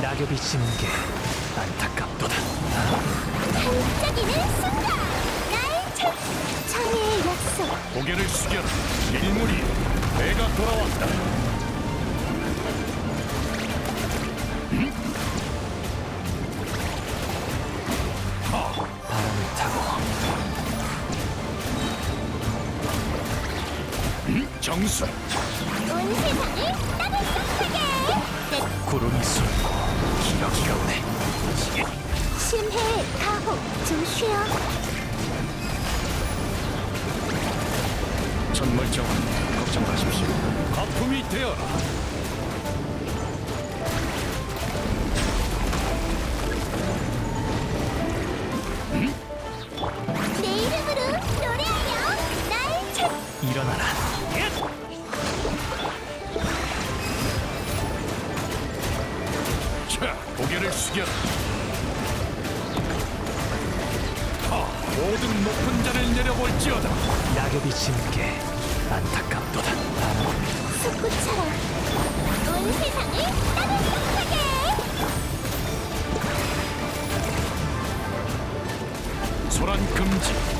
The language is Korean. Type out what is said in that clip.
낙엽이 지는 게 안타깝도다. 반짝이는 순간 나의 첫 천의 약속 고개를 숙여라. 일물이 내가 돌아왔다. 바람을 타고 정수 온 세상을 따뜻하게 내 구름이 숨고 기러기가 오네. 심해 가호 좀 쉬어 천물정원 걱정 마십시오. 거품이 되어라. 내 이름으로 노래하여 나의 첫 일어나라. 고개를 숙여라. 하, 모든 높은 자를 내려볼지어다. 낙엽이 지는 게 안타깝도다. 솟구쳐라 온 세상을 따뜻하게 소란 금지.